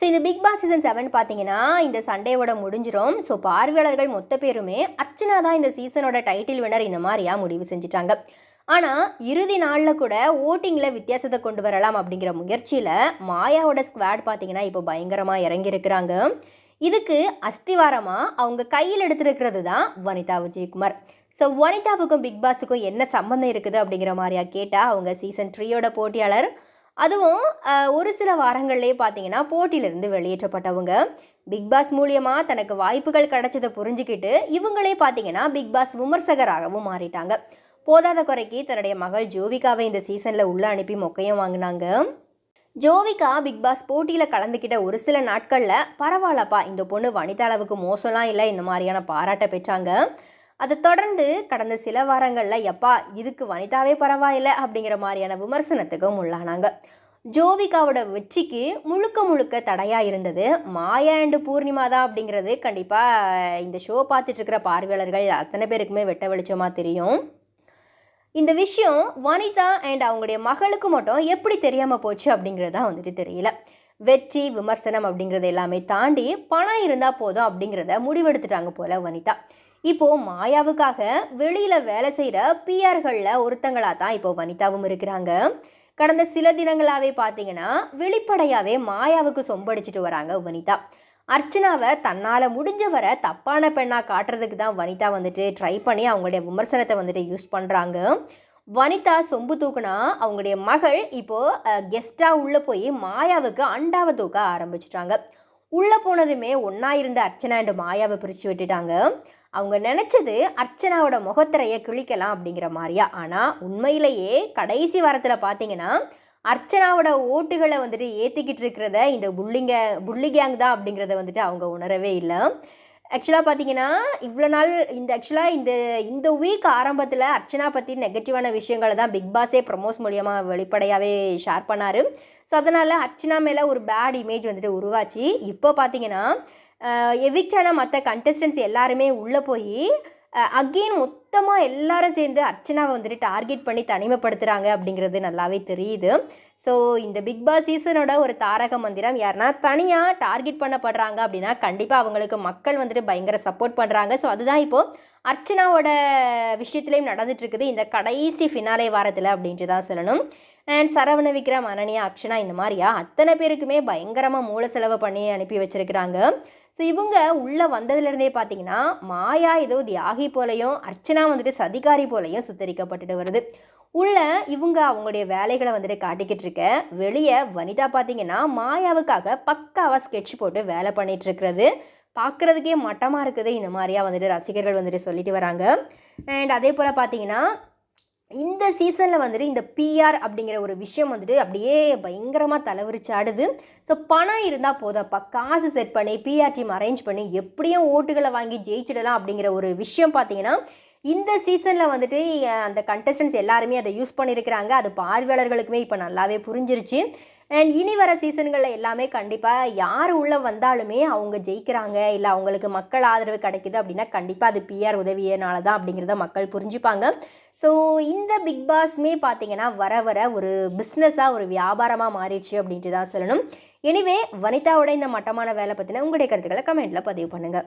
So இந்த big Boss season seven பார்த்தீங்கன்னா இந்த சண்டேவோட முடிஞ்சிரும். ஸோ பார்வையாளர்கள் மொத்த பேருமே அர்ச்சனா தான் இந்த சீசனோட டைட்டில் வினர் இந்த மாதிரியா முடிவு செஞ்சுட்டாங்க. ஆனால் இறுதி நாளில் கூட ஓட்டிங்கில் வித்தியாசத்தை கொண்டு வரலாம் அப்படிங்கிற முயற்சியில் மாயாவோட ஸ்குவாட் பார்த்தீங்கன்னா இப்போ பயங்கரமாக இறங்கியிருக்கிறாங்க. இதுக்கு அஸ்திவாரமாக அவங்க கையில் எடுத்துருக்கிறது தான் வனிதா விஜயகுமார். ஸோ வனிதாவுக்கும் பிக் பாஸுக்கும் என்ன சம்மந்தம் இருக்குது அப்படிங்கிற மாதிரியா கேட்டால் அவங்க சீசன் த்ரீயோட போட்டியாளர் அதுவும் ஒரு சில வாரங்கள்லேயே பார்த்தீங்கன்னா போட்டியிலிருந்து வெளியேற்றப்பட்டவங்க. பிக் பாஸ் மூலியமாக தனக்கு வாய்ப்புகள் கிடைச்சதை புரிஞ்சுக்கிட்டு இவங்களே பார்த்தீங்கன்னா பிக் பாஸ் விமர்சகராகவும் மாறிட்டாங்க. போதாத குறைக்கு தன்னுடைய மகள் ஜோவிகாவை இந்த சீசனில் உள்ளே அனுப்பி மொக்கையும் வாங்கினாங்க. ஜோவிகா பிக் பாஸ் போட்டியில் கலந்துக்கிட்ட ஒரு சில நாட்களில் பரவாயில்லப்பா இந்த பொண்ணு வனிதா அளவுக்கு மோசம்லாம் இல்லை இந்த மாதிரியான பாராட்டை பெற்றாங்க. அதை தொடர்ந்து கடந்த சில வாரங்களில் எப்பா இதுக்கு வனிதாவே பரவாயில்லை அப்படிங்கிற மாதிரியான விமர்சனத்துக்கும் உள்ளானாங்க. ஜோவிகாவோட வெற்றிக்கு முழுக்க முழுக்க தடையாக இருந்தது மாயா அண்டு பூர்ணிமா தான் அப்படிங்கிறது கண்டிப்பாக இந்த ஷோ பார்த்துட்ருக்கிற பார்வையாளர்கள் அத்தனை பேருக்குமே வெட்ட வெளிச்சமாக தெரியும். இந்த விஷயம் வனிதா அண்ட் அவங்களுடைய மகளுக்கு மட்டும் எப்படி தெரியாமல் போச்சு அப்படிங்கிறது தான் வந்துட்டு தெரியல. வெற்றி விமர்சனம் அப்படிங்கிறது எல்லாமே தாண்டி பணம் இருந்தால் போதும் அப்படிங்கிறத முடிவெடுத்துட்டாங்க போல வனிதா. இப்போ மாயாவுக்காக வெளியில் வேலை செய்கிற பிஆர்களில் ஒருத்தங்களாக தான் இப்போ வனிதாவும் இருக்கிறாங்க. கடந்த சில தினங்களாகவே பார்த்தீங்கன்னா வெளிப்படையாகவே மாயாவுக்கு சொம்படிச்சிட்டு வராங்க வனிதா. அர்ச்சனாவை தன்னால் முடிஞ்ச வரை தப்பான பெண்ணாக காட்டுறதுக்கு தான் வனிதா வந்துட்டு ட்ரை பண்ணி அவங்களுடைய விமர்சனத்தை வந்துட்டு யூஸ் பண்ணுறாங்க வனிதா சொம்பு தூக்குனா அவங்களுடைய மகள் இப்போது கெஸ்ட்டாக உள்ளே போய் மாயாவுக்கு அண்டாவை தூக்க ஆரம்பிச்சிட்டாங்க. உள்ளே போனதுமே ஒன்றா இருந்த அர்ச்சனா அண்டு மாயாவை பிரித்து விட்டுட்டாங்க. அவங்க நினச்சது அர்ச்சனாவோட முகத்திரையை கிழிக்கலாம் அப்படிங்கிற மாதிரியா? ஆனால் உண்மையிலேயே கடைசி வாரத்தில் பார்த்தீங்கன்னா அர்ச்சனாவோட ஓட்டுகளை வந்துட்டு ஏற்றிக்கிட்டு இருக்கிறத இந்த புள்ளிங்க புள்ளி கேங் தான் அப்படிங்கிறத வந்துட்டு அவங்க உணரவே இல்லை. ஆக்சுவலாக பார்த்தீங்கன்னா இவ்வளோ நாள் இந்த ஆக்சுவலாக இந்த இந்த வீக் ஆரம்பத்தில் அர்ச்சனா பற்றி நெகட்டிவான விஷயங்களை தான் பிக் பாஸே ப்ரமோஸ் மூலியமாக வெளிப்படையாகவே ஷேர் பண்ணார். ஸோ அதனால் அர்ச்சனா மேலே ஒரு பேட் இமேஜ் வந்துட்டு உருவாச்சு. இப்போ பார்த்தீங்கன்னா எவிக்டான மற்ற கண்டஸ்டன்ஸ் எல்லாருமே உள்ளே போய் அகெயின் மொத்தமாக எல்லாரும் சேர்ந்து அர்ச்சனாவை வந்துட்டு டார்கெட் பண்ணி தனிமைப்படுத்துகிறாங்க அப்படிங்கிறது நல்லாவே தெரியுது. ஸோ இந்த பிக் பாஸ் சீசனோட ஒரு தாரக மந்திரம் யாருன்னா தனியாக டார்கெட் பண்ணப்படுறாங்க அப்படின்னா கண்டிப்பாக அவங்களுக்கு மக்கள் வந்துட்டு பயங்கர சப்போர்ட் பண்ணுறாங்க ஸோ அதுதான் இப்போது அர்ச்சனாவோட விஷயத்துலையும் நடந்துட்டு இருக்குது இந்த கடைசி ஃபினாலே வாரத்தில் அப்படின்ட்டு தான் சொல்லணும். அண்ட் சரவண விக்ரம் அனன்யா அக்ஷனா இந்த மாதிரியா அத்தனை பேருக்குமே பயங்கரமாக மூல செலவு பண்ணி அனுப்பி வச்சுருக்கிறாங்க. ஸோ இவங்க உள்ளே வந்ததுலேருந்தே பார்த்தீங்கன்னா மாயா ஏதோ தியாகி போலையும் அர்ச்சனா வந்துட்டு சதிகாரி போலையும் சித்தரிக்கப்பட்டுட்டு வருது. உள்ள இவங்க அவங்களுடைய வேலைகளை வந்துட்டு காட்டிக்கிட்டு இருக்க வெளியே வனிதா பார்த்தீங்கன்னா மாயாவுக்காக பக்காவாக ஸ்கெட்ச் போட்டு வேலை பண்ணிகிட்டு இருக்கிறது. பார்க்குறதுக்கே மட்டமாக இருக்குது. இந்த மாதிரியா வந்துட்டு ரசிகர்கள் வந்துட்டு சொல்லிட்டு வராங்க. அண்ட் அதே போல் பார்த்தீங்கன்னா இந்த சீசனில் வந்துட்டு இந்த பிஆர் அப்படிங்கிற ஒரு விஷயம் வந்துட்டு அப்படியே பயங்கரமாக தலைவிரிச்சு ஆடுது. ஸோ பணம் இருந்தால் போதப்பா காசு செட் பண்ணி பிஆர் டீம் அரேஞ்ச் பண்ணி எப்படியும் ஓட்டுகளை வாங்கி ஜெயிச்சிடலாம் அப்படிங்கிற ஒரு விஷயம் பார்த்தீங்கன்னா இந்த சீசனில் வந்துட்டு அந்த கண்டஸ்டன்ஸ் எல்லாருமே அதை யூஸ் பண்ணியிருக்கிறாங்க. அது பார்வையாளர்களுக்குமே இப்போ நல்லாவே புரிஞ்சிருச்சு. அண்ட் இனி வர சீசன்களில் எல்லாமே கண்டிப்பாக யார் உள்ளே வந்தாலுமே அவங்க ஜெயிக்கிறாங்க. இல்லை அவங்களுக்கு மக்கள் ஆதரவு கிடைக்குது அப்படின்னா கண்டிப்பாக அது பிஆர் உதவியனால தான் அப்படிங்கிறத மக்கள் புரிஞ்சுப்பாங்க. ஸோ இந்த பிக் பாஸ்மே பார்த்தீங்கன்னா வர வர ஒரு பிஸ்னஸாக ஒரு வியாபாரமாக மாறிடுச்சு அப்படின்ட்டு தான் சொல்லணும். எனிவே வனிதாவோட இந்த மட்டமான வேலை பற்றின உங்களுடைய கருத்துக்களை கமெண்ட்டில் பதிவு பண்ணுங்கள்